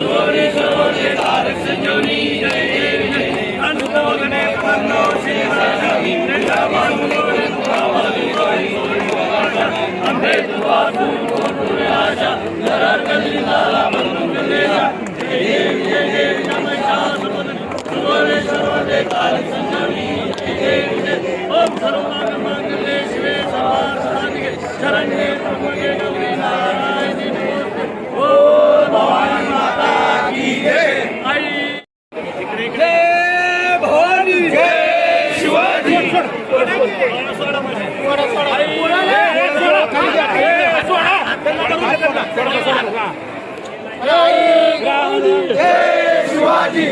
Glory Shivaji जय शिवाजी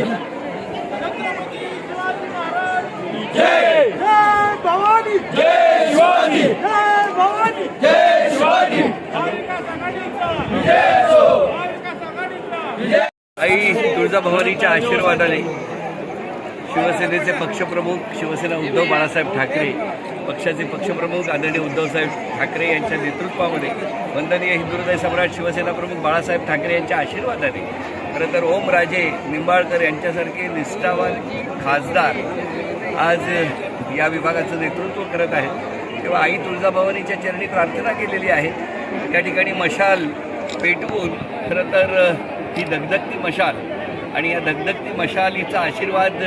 भवानी जय शिवाजी जय भवानी जय शिवाजी आशीर्वादाने शिवसेनेचे पक्षप्रमुख शिवसेना उद्धव बाळासाहेब ठाकरे पक्षाचे पक्षप्रमुख आदरणीय उद्धवसाहेब ठाकरे यांच्या नेतृत्वामध्ये वंदनीय हिंदुहृदय सम्राट शिवसेना प्रमुख बाळासाहेब ठाकरे यांच्या आशीर्वादाने खरं तर ओमराजे निंबाळकर यांच्यासारखे निष्ठावान खासदार आज या विभागाचं नेतृत्व करत आहेत. तेव्हा आई तुळजाभवानीच्या चरणी प्रार्थना केलेली आहे. त्या ठिकाणी मशाल पेटवून खरं तर ही दगदगती मशाल आणि या धगधगती मशालीचा आशीर्वाद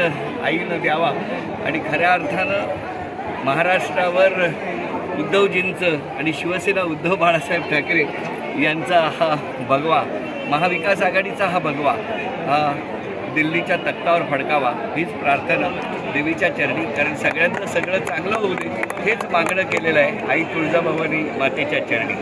आईनं द्यावा. आणि खऱ्या अर्थानं महाराष्ट्रावर उद्धवजींचं आणि शिवसेना उद्धव बाळासाहेब ठाकरे यांचा हा भगवा महाविकास आघाडीचा हा भगवा हा दिल्लीच्या तक्तावर फडकावा हीच प्रार्थना देवीच्या चरणी. कारण सगळ्यांचं सगळं चांगलं होऊ दे हेच मागणं केलेलं आहे आई तुळजाभवानी मातेच्या चरणी.